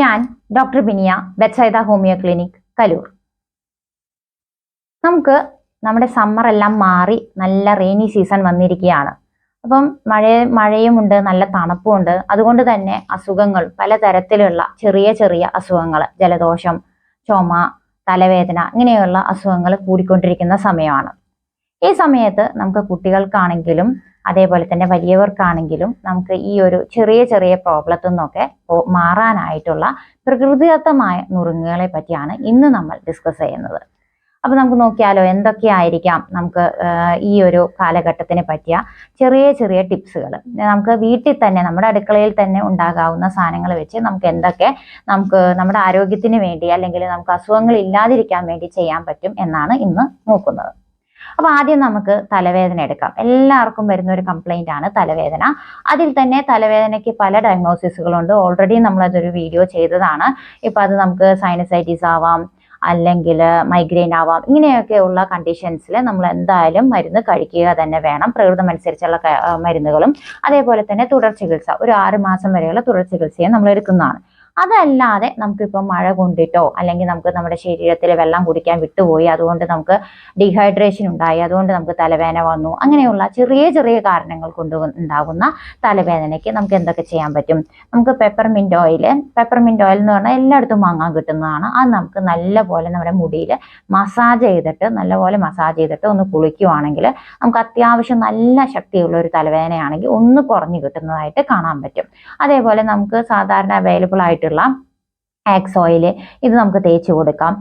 ഞാൻ doctor Binia Bethsaida homeo clinic Kaloor. നമുക്ക് നമ്മുടെ സമ്മർ എല്ലാം മാറി നല്ല റെയിനി സീസൺ വന്നിരിക്കുകയാണ്. അപ്പം മഴ മഴയുമുണ്ട് നല്ല തണുപ്പുമുണ്ട്. അതുകൊണ്ട് തന്നെ അസുഖങ്ങൾ പലതരത്തിലുള്ള ചെറിയ ചെറിയ അസുഖങ്ങൾ ജലദോഷം ചുമ തലവേദന ഇങ്ങനെയുള്ള അസുഖങ്ങൾ കൂടിക്കൊണ്ടിരിക്കുന്ന സമയമാണ്. ഈ സമയത്ത് നമുക്ക് കുട്ടികൾക്കാണെങ്കിലും അതേപോലെ തന്നെ വലിയവർക്കാണെങ്കിലും നമുക്ക് ഈ ഒരു ചെറിയ ചെറിയ പ്രോബ്ലത്തിൽ നിന്നൊക്കെ മാറാനായിട്ടുള്ള പ്രകൃതിദത്തമായ നുറുങ്ങുകളെ പറ്റിയാണ് ഇന്ന് നമ്മൾ ഡിസ്കസ് ചെയ്യുന്നത്. അപ്പൊ നമുക്ക് നോക്കിയാലോ എന്തൊക്കെയായിരിക്കാം നമുക്ക് ഈ ഒരു കാലഘട്ടത്തിന് പറ്റിയ ചെറിയ ചെറിയ ടിപ്സുകൾ നമുക്ക് വീട്ടിൽ തന്നെ നമ്മുടെ അടുക്കളയിൽ തന്നെ ഉണ്ടാകാവുന്ന സാധനങ്ങൾ വെച്ച് നമുക്ക് എന്തൊക്കെ നമുക്ക് നമ്മുടെ ആരോഗ്യത്തിന് വേണ്ടി അല്ലെങ്കിൽ നമുക്ക് അസുഖങ്ങൾ ഇല്ലാതിരിക്കാൻ വേണ്ടി ചെയ്യാൻ പറ്റും എന്നാണ് ഇന്ന് നോക്കുന്നത്. അപ്പൊ ആദ്യം നമുക്ക് തലവേദന എടുക്കാം. എല്ലാവർക്കും വരുന്ന ഒരു കംപ്ലൈന്റ് ആണ് തലവേദന. അതിൽ തന്നെ തലവേദനയ്ക്ക് പല ഡയഗ്നോസിസുകളുണ്ട് ഓൾറെഡി നമ്മൾ നമ്മളതൊരു വീഡിയോ ചെയ്തതാണ്. ഇപ്പൊ അത് നമുക്ക് സൈനസൈറ്റിസ് ആവാം അല്ലെങ്കിൽ മൈഗ്രെയിൻ ആവാം ഇങ്ങനെയൊക്കെയുള്ള കണ്ടീഷൻസിൽ നമ്മൾ എന്തായാലും മരുന്ന് കഴിക്കുക തന്നെ വേണം. പ്രകൃതം അനുസരിച്ചുള്ള മരുന്നുകളും. അതേപോലെ തന്നെ തുടർ ചികിത്സ. ഒരു ആറ് മാസം വരെയുള്ള തുടർ ചികിത്സയും നമ്മൾ എടുക്കുന്നതാണ്. അതല്ലാതെ നമുക്കിപ്പോൾ മഴ കൊണ്ടിട്ടോ അല്ലെങ്കിൽ നമുക്ക് നമ്മുടെ ശരീരത്തിൽ വെള്ളം കുടിക്കാൻ വിട്ടുപോയി അതുകൊണ്ട് നമുക്ക് ഡീഹൈഡ്രേഷൻ ഉണ്ടായി അതുകൊണ്ട് നമുക്ക് തലവേദന വന്നു അങ്ങനെയുള്ള ചെറിയ ചെറിയ കാരണങ്ങൾ കൊണ്ട് ഉണ്ടാകുന്ന തലവേദനയ്ക്ക് നമുക്ക് എന്തൊക്കെ ചെയ്യാൻ പറ്റും? നമുക്ക് പെപ്പർമിന്റ് ഓയിൽ പെപ്പർമിന്റ് ഓയിൽ എന്ന് പറഞ്ഞാൽ എല്ലായിടത്തും വാങ്ങാൻ കിട്ടുന്നതാണ്. അത് നമുക്ക് നല്ല പോലെ നമ്മുടെ മുടിയിൽ മസാജ് ചെയ്തിട്ട് നല്ലപോലെ മസാജ് ചെയ്തിട്ട് ഒന്ന് കുളിക്കുവാണെങ്കിൽ നമുക്ക് അത്യാവശ്യം നല്ല ശക്തിയുള്ള ഒരു തലവേദനയാണെങ്കിൽ ഒന്ന് കുറഞ്ഞു കിട്ടുന്നതായിട്ട് കാണാൻ പറ്റും. അതേപോലെ നമുക്ക് സാധാരണ അവൈലബിൾ ആയിട്ടുള്ള ആക്സ് ഓയിൽ ഇത് നമുക്ക് തേച്ച് കൊടുക്കാം.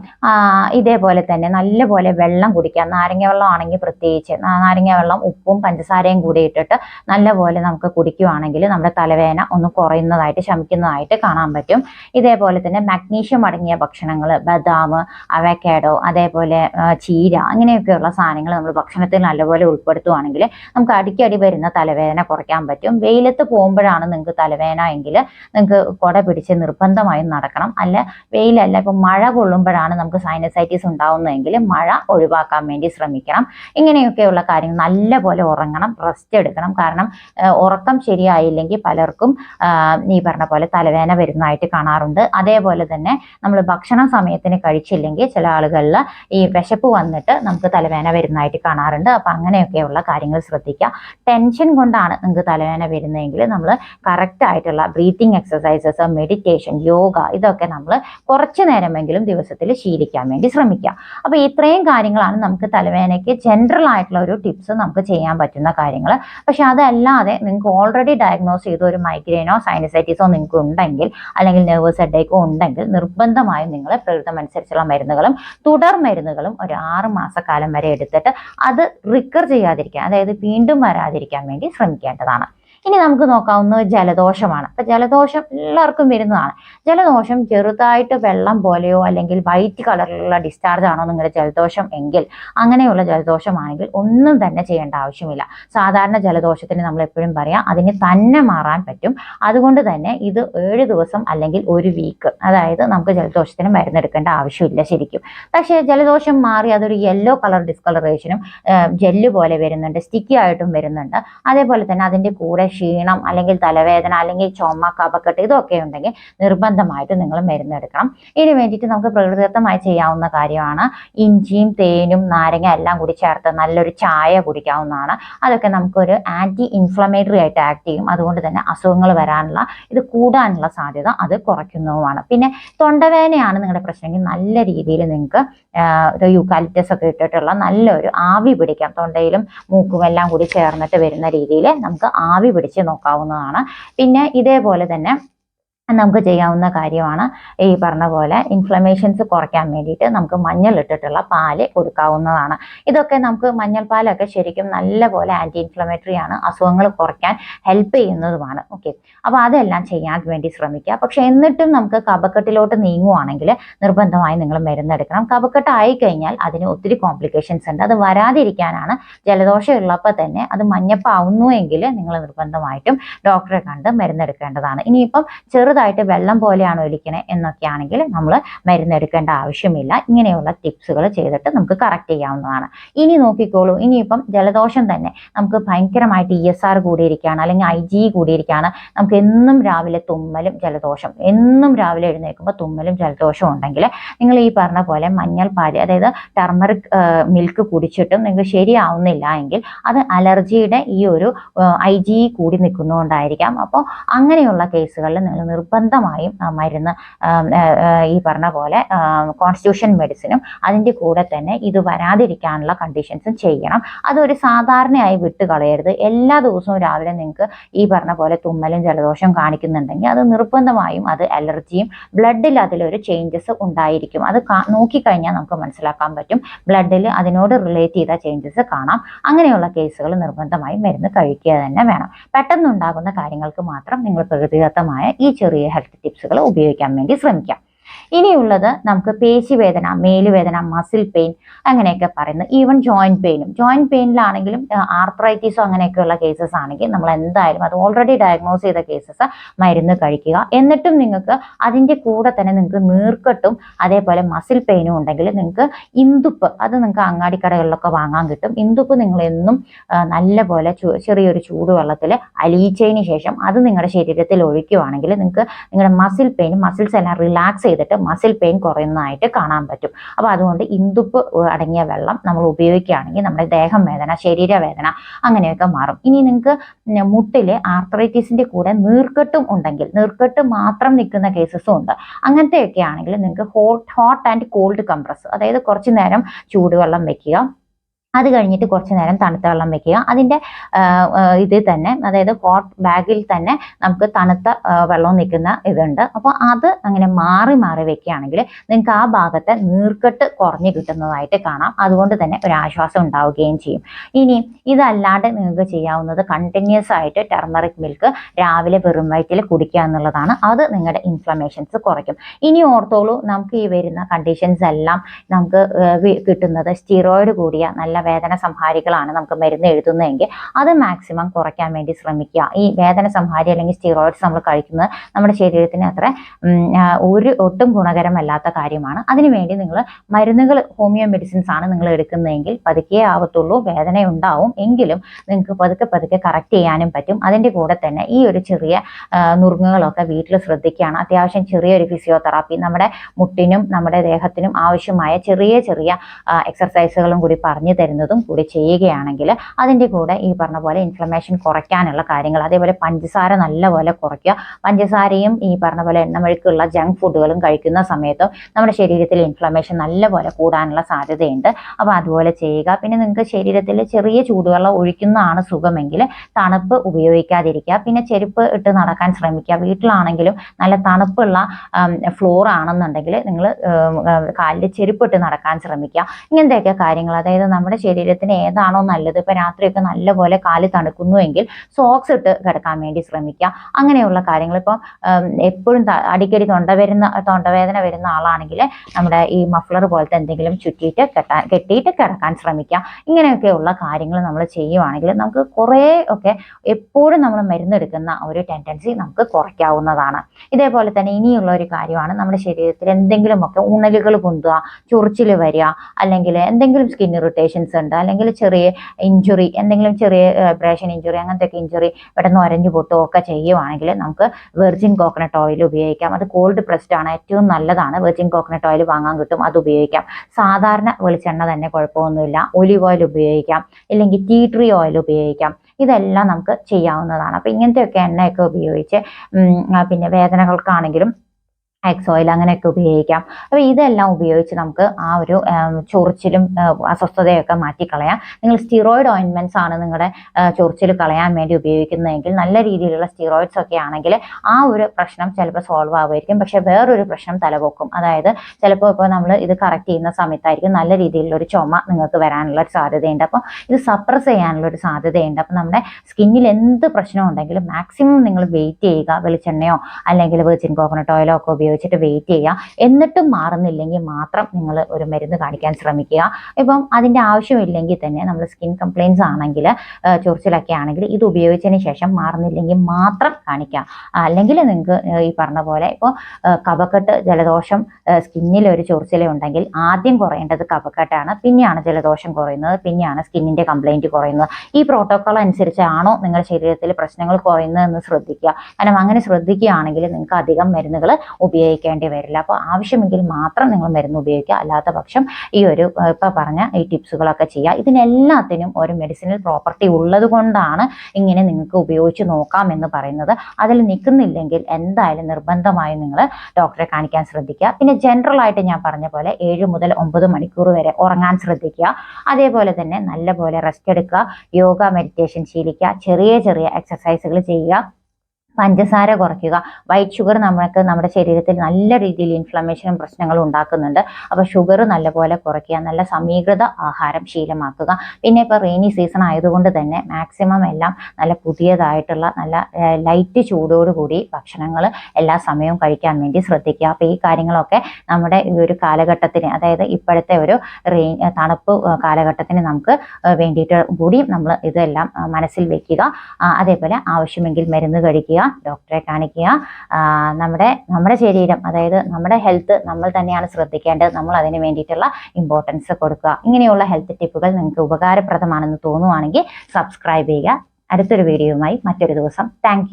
ഇതേപോലെ തന്നെ നല്ലപോലെ വെള്ളം കുടിക്കാം. നാരങ്ങ വെള്ളം ആണെങ്കിൽ പ്രത്യേകിച്ച് നാരങ്ങ വെള്ളം ഉപ്പും പഞ്ചസാരയും കൂടി ഇട്ടിട്ട് നല്ലപോലെ നമുക്ക് കുടിക്കുവാണെങ്കിൽ നമ്മുടെ തലവേദന ഒന്ന് കുറയുന്നതായിട്ട് ശമിക്കുന്നതായിട്ട് കാണാൻ പറ്റും. ഇതേപോലെ തന്നെ മഗ്നീഷ്യം അടങ്ങിയ ഭക്ഷണങ്ങൾ ബദാം അവക്കാഡോ അതേപോലെ ചീര അങ്ങനെയൊക്കെയുള്ള സാധനങ്ങൾ നമ്മൾ ഭക്ഷണത്തിൽ നല്ലപോലെ ഉൾപ്പെടുത്തുവാണെങ്കിൽ നമുക്ക് അടിക്കടി വരുന്ന തലവേദന കുറയ്ക്കാൻ പറ്റും. വെയിലത്ത് പോകുമ്പോഴാണ് നിങ്ങൾക്ക് തലവേദന എങ്കിൽ നിങ്ങൾക്ക് കുട പിടിച്ച് നിർബന്ധമായും നടക്കണം. അല്ല വെയിലല്ല. ഇപ്പം മഴ കൊള്ളുമ്പോഴാണ് നമുക്ക് സൈനസൈറ്റിസ് ഉണ്ടാവുന്നതെങ്കിൽ മഴ ഒഴിവാക്കാൻ വേണ്ടി ശ്രമിക്കണം. ഇങ്ങനെയൊക്കെയുള്ള കാര്യങ്ങൾ നല്ലപോലെ ഉറങ്ങണം റെസ്റ്റ് എടുക്കണം. കാരണം ഉറക്കം ശരിയായില്ലെങ്കിൽ പലർക്കും നീ പറഞ്ഞ പോലെ തലവേദന വരുന്നതായിട്ട് കാണാറുണ്ട്. അതേപോലെ തന്നെ നമ്മൾ ഭക്ഷണം സമയത്തിന് കഴിച്ചില്ലെങ്കിൽ ചില ആളുകളിൽ ഈ വിശപ്പ് വന്നിട്ട് നമുക്ക് തലവേദന വരുന്നതായിട്ട് കാണാറുണ്ട്. അപ്പം അങ്ങനെയൊക്കെയുള്ള കാര്യങ്ങൾ ശ്രദ്ധിക്കുക. ടെൻഷൻ കൊണ്ടാണ് നിങ്ങൾക്ക് തലവേദന വരുന്നതെങ്കിൽ നമ്മൾ കറക്റ്റ് ആയിട്ടുള്ള ബ്രീത്തിങ് എക്സസൈസസ് മെഡിറ്റേഷൻ യോഗ ഇതൊക്കെ നമ്മൾ കുറച്ച് നേരമെങ്കിലും ദിവസത്തിൽ ശീലിക്കാൻ വേണ്ടി ശ്രമിക്കുക അപ്പോൾ ഇത്രയും കാര്യങ്ങളാണ് നമുക്ക് തലവേദനയ്ക്ക് ജനറൽ ആയിട്ടുള്ള ഒരു ടിപ്സ് നമുക്ക് ചെയ്യാൻ പറ്റുന്ന കാര്യങ്ങൾ പക്ഷെ അതല്ലാതെ നിങ്ങൾക്ക് ഓൾറെഡി ഡയഗ്നോസ് ചെയ്ത ഒരു മൈഗ്രെയിനോ സൈനസൈറ്റിസോ നിങ്ങൾക്ക് ഉണ്ടെങ്കിൽ അല്ലെങ്കിൽ നെർവസ് ഹെഡേക്കോ ഉണ്ടെങ്കിൽ നിർബന്ധമായും നിങ്ങൾ പ്രകൃതം അനുസരിച്ചുള്ള മരുന്നുകളും തുടർ മരുന്നുകളും ഒരു ആറ് മാസക്കാലം വരെ എടുത്തിട്ട് അത് റിക്കർ ചെയ്യാതിരിക്കാൻ അതായത് വീണ്ടും വരാതിരിക്കാൻ വേണ്ടി ശ്രമിക്കേണ്ടതാണ്. ഇനി നമുക്ക് നോക്കാവുന്നത് ജലദോഷമാണ്. അപ്പൊ ജലദോഷം എല്ലാവർക്കും വരുന്നതാണ്. ജലദോഷം ചെറുതായിട്ട് വെള്ളം പോലെയോ അല്ലെങ്കിൽ വൈറ്റ് കളറിലുള്ള ഡിസ്ചാർജ് ആണോ നിങ്ങളുടെ ജലദോഷം എങ്കിൽ അങ്ങനെയുള്ള ജലദോഷമാണെങ്കിൽ ഒന്നും തന്നെ ചെയ്യേണ്ട ആവശ്യമില്ല. സാധാരണ ജലദോഷത്തിന് നമ്മൾ എപ്പോഴും പറയാം അതിന് തന്നെ മാറാൻ പറ്റും. അതുകൊണ്ട് തന്നെ ഇത് ഏഴ് ദിവസം അല്ലെങ്കിൽ ഒരു വീക്ക് അതായത് നമുക്ക് ജലദോഷത്തിന് മരുന്നെടുക്കേണ്ട ആവശ്യമില്ല ശരിക്കും. പക്ഷേ ജലദോഷം മാറി അതൊരു യെല്ലോ കളർ ഡിസ്കളറേഷനും ജെല്ല് പോലെ വരുന്നുണ്ട് സ്റ്റിക്കി ആയിട്ടും വരുന്നുണ്ട്. അതേപോലെ തന്നെ അതിന്റെ കൂടെ ക്ഷീണം അല്ലെങ്കിൽ തലവേദന അല്ലെങ്കിൽ ചുമ കപക്കെട്ട് ഇതൊക്കെ ഉണ്ടെങ്കിൽ നിർബന്ധമായിട്ട് നിങ്ങൾ മരുന്നെടുക്കണം. ഇതിന് വേണ്ടിയിട്ട് നമുക്ക് പ്രകൃതിദത്തമായി ചെയ്യാവുന്ന കാര്യമാണ് ഇഞ്ചിയും തേനും നാരങ്ങ എല്ലാം കൂടി ചേർത്ത് നല്ലൊരു ചായ കുടിക്കാവുന്നതാണ്. അതൊക്കെ നമുക്കൊരു ആന്റി ഇൻഫ്ലമേറ്ററി ആയിട്ട് ആക്ട് ചെയ്യും. അതുകൊണ്ട് തന്നെ അസുഖങ്ങൾ വരാനുള്ള ഇത് കൂടാനുള്ള സാധ്യത അത് കുറയ്ക്കുന്നതുമാണ്. പിന്നെ തൊണ്ടവേദനയാണ് നിങ്ങളുടെ പ്രശ്നമെങ്കിൽ നല്ല രീതിയിൽ നിങ്ങൾക്ക് ഒരു ഒക്കെ ഇട്ടിട്ടുള്ള നല്ലൊരു ആവി പിടിക്കാം. തൊണ്ടയിലും മൂക്കും എല്ലാം കൂടി ചേർന്നിട്ട് വരുന്ന രീതിയിൽ നമുക്ക് ആവി പിടിച്ച് നോക്കാവുന്നതാണ്. പിന്നെ ഇതേപോലെ തന്നെ നമുക്ക് ചെയ്യാവുന്ന കാര്യമാണ് ഈ പറഞ്ഞ പോലെ ഇൻഫ്ലമേഷൻസ് കുറയ്ക്കാൻ വേണ്ടിയിട്ട് നമുക്ക് മഞ്ഞൾ ഇട്ടിട്ടുള്ള പാൽ കൊടുക്കാവുന്നതാണ്. ഇതൊക്കെ നമുക്ക് മഞ്ഞൾ മഞ്ഞൾപ്പാലൊക്കെ ശരിക്കും നല്ല പോലെ ആന്റി ഇൻഫ്ലമേറ്ററി ആണ്. അസുഖങ്ങൾ കുറയ്ക്കാൻ ഹെൽപ്പ് ചെയ്യുന്നതുമാണ്. ഓക്കെ അപ്പോൾ അതെല്ലാം ചെയ്യാൻ വേണ്ടി ശ്രമിക്കുക. പക്ഷെ എന്നിട്ടും നമുക്ക് കപക്കെട്ടിലോട്ട് നീങ്ങുവാണെങ്കിൽ നിർബന്ധമായി നിങ്ങൾ മരുന്നെടുക്കണം കപക്കെട്ടായി കഴിഞ്ഞാൽ അതിന് ഒത്തിരി കോംപ്ലിക്കേഷൻസ് ഉണ്ട്. അത് വരാതിരിക്കാനാണ് ജലദോഷം ഉള്ളപ്പോൾ തന്നെ അത് മഞ്ഞപ്പാവുന്നുവെങ്കിൽ നിങ്ങൾ നിർബന്ധമായിട്ടും ഡോക്ടറെ കണ്ട് മരുന്നെടുക്കേണ്ടതാണ് ഇനിയിപ്പം ആയിട്ട് വെള്ളം പോലെയാണ് ഒലിക്കണേ എന്നൊക്കെ ആണെങ്കിൽ നമ്മൾ മരുന്നെടുക്കേണ്ട ആവശ്യമില്ല. ഇങ്ങനെയുള്ള ടിപ്സുകൾ ചെയ്തിട്ട് നമുക്ക് കറക്റ്റ് ചെയ്യാവുന്നതാണ്. ഇനി നോക്കിക്കോളൂ. ഇനിയിപ്പം ജലദോഷം തന്നെ നമുക്ക് ഭയങ്കരമായിട്ട് ഇ എസ് ആർ കൂടിയിരിക്കുകയാണ് അല്ലെങ്കിൽ ഐ ജി കൂടിയിരിക്കുകയാണ്. നമുക്ക് എന്നും രാവിലെ തുമ്മലും ജലദോഷം എന്നും രാവിലെ എഴുന്നേൽക്കുമ്പോൾ തുമ്മലും ജലദോഷവും ഉണ്ടെങ്കിൽ നിങ്ങൾ ഈ പറഞ്ഞ പോലെ മഞ്ഞൾ പാൽ അതായത് ടർമറിക് മിൽക്ക് കുടിച്ചിട്ടും നിങ്ങൾക്ക് ശരിയാവുന്നില്ല എങ്കിൽ അത് അലർജിയുടെ ഈ ഒരു ഐ ജി കൂടി നിൽക്കുന്നതുകൊണ്ടായിരിക്കാം. അപ്പോൾ അങ്ങനെയുള്ള കേസുകളിൽ നിങ്ങൾ നിർബന്ധമായും മരുന്ന് ഈ പറഞ്ഞ പോലെ കോൺസ്റ്റിറ്റ്യൂഷൻ മെഡിസിനും അതിന്റെ കൂടെ തന്നെ ഇത് വരാതിരിക്കാനുള്ള കണ്ടീഷൻസും ചെയ്യണം. അതൊരു സാധാരണയായി വിട്ട് കളയരുത്. എല്ലാ ദിവസവും രാവിലെ നിങ്ങൾക്ക് ഈ പറഞ്ഞ പോലെ തുമ്മലും ജലദോഷം കാണിക്കുന്നുണ്ടെങ്കിൽ അത് നിർബന്ധമായും അത് അലർജിയും ബ്ലഡിൽ അതിലൊരു ചേഞ്ചസ് ഉണ്ടായിരിക്കും. അത് നോക്കിക്കഴിഞ്ഞാൽ നമുക്ക് മനസ്സിലാക്കാൻ പറ്റും. ബ്ലഡിൽ അതിനോട് റിലേറ്റ് ചെയ്ത ചേഞ്ചസ് കാണാം. അങ്ങനെയുള്ള കേസുകൾ നിർബന്ധമായും മരുന്ന് കഴിക്കുക തന്നെ വേണം. പെട്ടെന്നുണ്ടാകുന്ന കാര്യങ്ങൾക്ക് മാത്രം നിങ്ങൾ പ്രകൃതിദത്തമായ ഈ ചെറിയ ഹെൽത്ത് ടിപ്സുകൾ ഉപയോഗിക്കാൻ വേണ്ടി ശ്രമിക്കാം. ഇനിയുള്ളത് നമുക്ക് പേശിവേദന മേലുവേദന മസിൽ പെയിൻ അങ്ങനെയൊക്കെ പറയുന്നത് ഈവൻ ജോയിന്റ് പെയിനും ജോയിന്റ് പെയിനിലാണെങ്കിലും ആർത്രൈറ്റീസോ അങ്ങനെയൊക്കെയുള്ള കേസസ് ആണെങ്കിൽ നമ്മൾ എന്തായാലും അത് ഓൾറെഡി ഡയഗ്നോസ് ചെയ്ത കേസസ് മരുന്ന് കഴിക്കുക. എന്നിട്ടും നിങ്ങൾക്ക് അതിന്റെ കൂടെ തന്നെ നിങ്ങൾക്ക് നീർക്കെട്ടും അതേപോലെ മസിൽ പെയിനും ഉണ്ടെങ്കിൽ നിങ്ങൾക്ക് ഇന്ദുപ്പ് അത് നിങ്ങൾക്ക് അങ്ങാടിക്കടകളിലൊക്കെ വാങ്ങാൻ കിട്ടും. ഇന്ദുപ്പ് നിങ്ങൾ എന്നും നല്ലപോലെ ചെറിയൊരു ചൂടുവെള്ളത്തിൽ അലിയിച്ചതിന് ശേഷം അത് നിങ്ങളുടെ ശരീരത്തിൽ ഒഴിക്കുകയാണെങ്കിൽ നിങ്ങൾക്ക് നിങ്ങളുടെ മസിൽ പെയിനും മസിൽസ് എല്ലാം റിലാക്സ് ചെയ്തിട്ട് മസിൽ പെയിൻ കുറയുന്നതായിട്ട് കാണാൻ പറ്റും. അപ്പോൾ അതുകൊണ്ട് ഇന്ദുപ്പ് അടങ്ങിയ വെള്ളം നമ്മൾ ഉപയോഗിക്കുകയാണെങ്കിൽ നമ്മുടെ ദേഹം വേദന ശരീരവേദന അങ്ങനെയൊക്കെ മാറും. ഇനി നിങ്ങൾക്ക് മുട്ടിൽ ആർത്രൈറ്റിസിന്റെ കൂടെ നീർക്കെട്ടും ഉണ്ടെങ്കിൽ നീർക്കെട്ട് മാത്രം നിൽക്കുന്ന കേസസും ഉണ്ട്. അങ്ങനത്തെയൊക്കെ ആണെങ്കിൽ നിങ്ങൾക്ക് hot hot and cold compress അതായത് കുറച്ച് നേരം ചൂടുവെള്ളം വെക്കുക. അത് കഴിഞ്ഞിട്ട് കുറച്ച് നേരം തണുത്ത വെള്ളം വെക്കുക. അതിന്റെ ഇതിൽ തന്നെ അതായത് ഹോട്ട് ബാഗിൽ തന്നെ നമുക്ക് തണുത്ത വെള്ളം നിൽക്കുന്ന ഇതുണ്ട്. അപ്പോൾ അത് അങ്ങനെ മാറി മാറി വെക്കുകയാണെങ്കിൽ നിങ്ങൾക്ക് ആ ഭാഗത്തെ നീർക്കെട്ട് കുറഞ്ഞു കിട്ടുന്നതായിട്ട് കാണാം. അതുകൊണ്ട് തന്നെ ഒരു ആശ്വാസം ഉണ്ടാവുകയും ചെയ്യും. ഇനി ഇതല്ലാണ്ട് നിങ്ങൾക്ക് ചെയ്യാവുന്നത് കണ്ടിന്യൂസ് ആയിട്ട് ടെർമറിക് മിൽക്ക് രാവിലെ വെറും വയറ്റിൽ കുടിക്കുക എന്നുള്ളതാണ്. അത് നിങ്ങളുടെ ഇൻഫ്ലമേഷൻസ് കുറയ്ക്കും. ഇനി ഓർത്തോളൂ നമുക്ക് ഈ വരുന്ന കണ്ടീഷൻസ് എല്ലാം നമുക്ക് കിട്ടുന്നത് സ്റ്റിറോയിഡ് കൂടിയ നല്ല വേദന സംഹാരികളാണ് നമുക്ക് മരുന്ന് എഴുതുന്നതെങ്കിൽ അത് മാക്സിമം കുറയ്ക്കാൻ വേണ്ടി ശ്രമിക്കുക. ഈ വേദന സംഹാരി അല്ലെങ്കിൽ സ്റ്റീറോയിഡ്സ് നമ്മൾ കഴിക്കുന്നത് നമ്മുടെ ശരീരത്തിന് അത്ര ഒരു ഒട്ടും ഗുണകരമല്ലാത്ത കാര്യമാണ്. അതിനുവേണ്ടി നിങ്ങൾ മരുന്നുകൾ ഹോമിയോ മെഡിസിൻസ് ആണ് നിങ്ങൾ എടുക്കുന്നതെങ്കിൽ പതുക്കെ ആവത്തുള്ളൂ വേദന ഉണ്ടാവും എങ്കിലും നിങ്ങൾക്ക് പതുക്കെ പതുക്കെ കറക്റ്റ് ചെയ്യാനും പറ്റും. അതിന്റെ കൂടെ തന്നെ ഈ ഒരു ചെറിയ നുറുങ്ങുകളൊക്കെ വീട്ടിൽ ശ്രദ്ധിക്കുകയാണ്. അത്യാവശ്യം ചെറിയൊരു ഫിസിയോതെറാപ്പി നമ്മുടെ മുട്ടിനും നമ്മുടെ ദേഹത്തിനും ആവശ്യമായ ചെറിയ ചെറിയ എക്സർസൈസുകളും കൂടി പറഞ്ഞു തരുന്നതും കൂടി ചെയ്യുകയാണെങ്കിൽ അതിന്റെ കൂടെ ഈ പറഞ്ഞ പോലെ ഇൻഫ്ലമേഷൻ കുറയ്ക്കാനുള്ള കാര്യങ്ങൾ അതേപോലെ പഞ്ചസാര നല്ലപോലെ കുറയ്ക്കുക. പഞ്ചസാരയും ഈ പറഞ്ഞ പോലെ എണ്ണമെഴുക്കുള്ള ജങ്ക് ഫുഡുകളും കഴിക്കുന്ന സമയത്തും നമ്മുടെ ശരീരത്തിൽ ഇൻഫ്ലമേഷൻ നല്ലപോലെ കൂടാനുള്ള സാധ്യതയുണ്ട്. അപ്പോൾ അതുപോലെ ചെയ്യുക. പിന്നെ നിങ്ങൾക്ക് ശരീരത്തിൽ ചെറിയ ചൂടുവെള്ളം ഒഴിക്കുന്നതാണ് സുഖമെങ്കിൽ തണുപ്പ് ഉപയോഗിക്കാതിരിക്കുക. പിന്നെ ചെരുപ്പ് ഇട്ട് നടക്കാൻ ശ്രമിക്കുക. വീട്ടിലാണെങ്കിലും നല്ല തണുപ്പുള്ള ഫ്ലോർ ആണെന്നുണ്ടെങ്കിൽ നിങ്ങൾ കാലിൽ ചെരുപ്പിട്ട് നടക്കാൻ ശ്രമിക്കുക. ഇങ്ങനത്തെയൊക്കെ കാര്യങ്ങൾ. അതായത് നമ്മുടെ ശരീരത്തിന് ഏതാണോ നല്ലത്. ഇപ്പം രാത്രിയൊക്കെ നല്ലപോലെ കാൽ തണുക്കുന്നുവെങ്കിൽ സോക്സ് ഇട്ട് കിടക്കാൻ വേണ്ടി ശ്രമിക്കുക. അങ്ങനെയുള്ള കാര്യങ്ങൾ. ഇപ്പം എപ്പോഴും അടിക്കടി തൊണ്ട വരുന്ന തൊണ്ടവേദന വരുന്ന ആളാണെങ്കിൽ നമ്മുടെ ഈ മഫ്ലർ പോലത്തെ എന്തെങ്കിലും ചുറ്റിയിട്ട് കെട്ടാൻ കെട്ടിയിട്ട് കിടക്കാൻ ശ്രമിക്കുക. ഇങ്ങനെയൊക്കെയുള്ള കാര്യങ്ങൾ നമ്മൾ ചെയ്യുവാണെങ്കിൽ നമുക്ക് കുറേ ഒക്കെ എപ്പോഴും നമ്മൾ മരുന്നെടുക്കുന്ന ഒരു ടെൻഡൻസി നമുക്ക് കുറയ്ക്കാവുന്നതാണ്. ഇതേപോലെ തന്നെ ഇനിയുള്ള ഒരു കാര്യമാണ് നമ്മുടെ ശരീരത്തിൽ എന്തെങ്കിലുമൊക്കെ ഉണലുകൾ പൊന്തുക ചൊറിച്ചിൽ വരിക അല്ലെങ്കിൽ എന്തെങ്കിലും സ്കിൻ ഇറിറ്റേഷൻസ് ഉണ്ട്. അല്ലെങ്കിൽ ചെറിയ ഇഞ്ചുറി എന്തെങ്കിലും ചെറിയ ബ്രേഷൻ ഇഞ്ചുറി അങ്ങനത്തെ ഇഞ്ചുറി പെട്ടെന്ന് ഒരഞ്ഞു പൊട്ടുകയോ ഒക്കെ ചെയ്യുവാണെങ്കിൽ നമുക്ക് വെർജിൻ കോക്കനട്ട് ഓയിൽ ഉപയോഗിക്കാം. അത് കോൾഡ് പ്രസ്ഡ് ആണ്. ഏറ്റവും നല്ലതാണ്. വെർജിൻ കോക്കനട്ട് ഓയിൽ വാങ്ങാൻ കിട്ടും. അത് ഉപയോഗിക്കാം. സാധാരണ വെളിച്ചെണ്ണ തന്നെ കുഴപ്പമൊന്നുമില്ല. ഒലിവ് ഓയിൽ ഉപയോഗിക്കാം. ഇല്ലെങ്കിൽ ടീ ട്രീ ഓയിൽ ഉപയോഗിക്കാം. ഇതെല്ലാം നമുക്ക് ചെയ്യാവുന്നതാണ്. അപ്പോൾ ഇങ്ങനത്തെയൊക്കെ എണ്ണയൊക്കെ ഉപയോഗിച്ച് പിന്നെ വേദനകൾക്കാണെങ്കിലും എക്സ് ഓയിൽ അങ്ങനെയൊക്കെ ഉപയോഗിക്കാം. അപ്പോൾ ഇതെല്ലാം ഉപയോഗിച്ച് നമുക്ക് ആ ഒരു ചൊറിച്ചിലും അസ്വസ്ഥതയൊക്കെ മാറ്റിക്കളയാം. നിങ്ങൾ സ്റ്റിറോയിഡ് ഓയിൻമെന്റ്സ് ആണ് നിങ്ങളുടെ ചൊറിച്ചിൽ കളയാൻ വേണ്ടി ഉപയോഗിക്കുന്നതെങ്കിൽ നല്ല രീതിയിലുള്ള സ്റ്റിറോയിഡ്സ് ഒക്കെ ആണെങ്കിൽ ആ ഒരു പ്രശ്നം ചിലപ്പോൾ സോൾവ് ആവുമായിരിക്കും. പക്ഷേ വേറൊരു പ്രശ്നം തലപൊക്കും. അതായത് ചിലപ്പോൾ ഇപ്പോൾ നമ്മൾ ഇത് കറക്റ്റ് ചെയ്യുന്ന സമയത്തായിരിക്കും നല്ല രീതിയിലുള്ള ഒരു ചുമ നിങ്ങൾക്ക് വരാനുള്ള ഒരു സാധ്യതയുണ്ട്. അപ്പോൾ ഇത് സപ്രസ് ചെയ്യാനുള്ള ഒരു സാധ്യതയുണ്ട്. അപ്പോൾ നമ്മുടെ സ്കിന്നിൽ എന്ത് പ്രശ്നം ഉണ്ടെങ്കിലും മാക്സിമം നിങ്ങൾ വെയിറ്റ് ചെയ്യുക. വെളിച്ചെണ്ണയോ അല്ലെങ്കിൽ വെർജിൻ കോക്കനട്ട് ഓയിലോ ഒക്കെ ഉപയോഗിച്ച് ഉപയോഗിച്ചിട്ട് വെയിറ്റ് ചെയ്യുക. എന്നിട്ടും മാറുന്നില്ലെങ്കിൽ മാത്രം നിങ്ങൾ ഒരു മരുന്ന് കാണിക്കാൻ ശ്രമിക്കുക. ഇപ്പം അതിന്റെ ആവശ്യമില്ലെങ്കിൽ തന്നെ നമ്മൾ സ്കിൻ കംപ്ലയിൻസ് ആണെങ്കിൽ ചൊറിച്ചിലൊക്കെ ആണെങ്കിൽ ഇത് ഉപയോഗിച്ചതിന് ശേഷം മാറുന്നില്ലെങ്കിൽ മാത്രം കാണിക്കാം. അല്ലെങ്കിൽ നിങ്ങൾക്ക് ഈ പറഞ്ഞ പോലെ ഇപ്പോൾ കഫക്കെട്ട് ജലദോഷം സ്കിന്നിൽ ഒരു ചൊറിച്ചില ഉണ്ടെങ്കിൽ ആദ്യം കുറയേണ്ടത് കഫക്കെട്ടാണ്. പിന്നെയാണ് ജലദോഷം കുറയുന്നത്. പിന്നെയാണ് സ്കിന്നിന്റെ കംപ്ലയിന്റ് കുറയുന്നത്. ഈ പ്രോട്ടോക്കോൾ അനുസരിച്ചാണോ നിങ്ങളുടെ ശരീരത്തിൽ പ്രശ്നങ്ങൾ കുറയുന്നതെന്ന് ശ്രദ്ധിക്കുക. കാരണം അങ്ങനെ ശ്രദ്ധിക്കുകയാണെങ്കിൽ നിങ്ങൾക്ക് അധികം മരുന്നുകൾ ഉപയോഗിക്കേണ്ടി വരില്ല. അപ്പോൾ ആവശ്യമെങ്കിൽ മാത്രം നിങ്ങൾ മരുന്ന് ഉപയോഗിക്കുക. അല്ലാത്ത പക്ഷം ഈ ഒരു ഇപ്പോൾ പറഞ്ഞ ഈ ടിപ്സുകളൊക്കെ ചെയ്യുക. ഇതിനെല്ലാത്തിനും ഒരു മെഡിസിനൽ പ്രോപ്പർട്ടി ഉള്ളത് കൊണ്ടാണ് ഇങ്ങനെ നിങ്ങൾക്ക് ഉപയോഗിച്ച് നോക്കാം എന്ന് പറയുന്നത്. അതിൽ നിൽക്കുന്നില്ലെങ്കിൽ എന്തായാലും നിർബന്ധമായും നിങ്ങൾ ഡോക്ടറെ കാണിക്കാൻ ശ്രദ്ധിക്കുക. പിന്നെ ജനറൽ ആയിട്ട് ഞാൻ പറഞ്ഞ പോലെ ഏഴ് മുതൽ ഒമ്പത് മണിക്കൂർ വരെ ഉറങ്ങാൻ ശ്രദ്ധിക്കുക. അതേപോലെ തന്നെ നല്ലപോലെ റെസ്റ്റ് എടുക്കുക. യോഗ മെഡിറ്റേഷൻ ശീലിക്കുക. ചെറിയ ചെറിയ എക്സസൈസുകൾ ചെയ്യുക. പഞ്ചസാര കുറയ്ക്കുക. വൈറ്റ് ഷുഗർ നമുക്ക് നമ്മുടെ ശരീരത്തിൽ നല്ല രീതിയിൽ ഇൻഫ്ലമേഷനും പ്രശ്നങ്ങളും ഉണ്ടാക്കുന്നുണ്ട്. അപ്പോൾ ഷുഗർ നല്ലപോലെ കുറയ്ക്കുക നല്ല സമീകൃത ആഹാരം ശീലമാക്കുക. പിന്നെ ഇപ്പോൾ റെയിനി സീസൺ ആയതുകൊണ്ട് തന്നെ മാക്സിമം എല്ലാം നല്ല പുതിയതായിട്ടുള്ള നല്ല ലൈറ്റ് ചൂടോടുകൂടി ഭക്ഷണങ്ങൾ എല്ലാ സമയവും കഴിക്കാൻ വേണ്ടി ശ്രദ്ധിക്കുക. അപ്പോൾ ഈ കാര്യങ്ങളൊക്കെ നമ്മുടെ ഈ ഒരു കാലഘട്ടത്തിന് അതായത് ഇപ്പോഴത്തെ ഒരു റെയിൻ തണുപ്പ് കാലഘട്ടത്തിന് നമുക്ക് വേണ്ടിയിട്ട് കൂടി നമ്മൾ ഇതെല്ലാം മനസ്സിൽ വെക്കുക. അതേപോലെ ആവശ്യമെങ്കിൽ മരുന്ന് കഴിക്കുക. ഡോക്ടറെ കാണിക്കുക. നമ്മുടെ നമ്മുടെ ശരീരം അതായത് നമ്മുടെ ഹെൽത്ത് നമ്മൾ തന്നെയാണ് ശ്രദ്ധിക്കേണ്ടത്. നമ്മൾ അതിന് വേണ്ടിയിട്ടുള്ള ഇമ്പോർട്ടൻസ് കൊടുക്കുക. ഇങ്ങനെയുള്ള ഹെൽത്ത് ടിപ്പുകൾ നിങ്ങൾക്ക് ഉപകാരപ്രദമാണെന്ന് തോന്നുവാണെങ്കിൽ സബ്സ്ക്രൈബ് ചെയ്യുക. അടുത്തൊരു വീഡിയോയുമായി മറ്റൊരു ദിവസം. താങ്ക്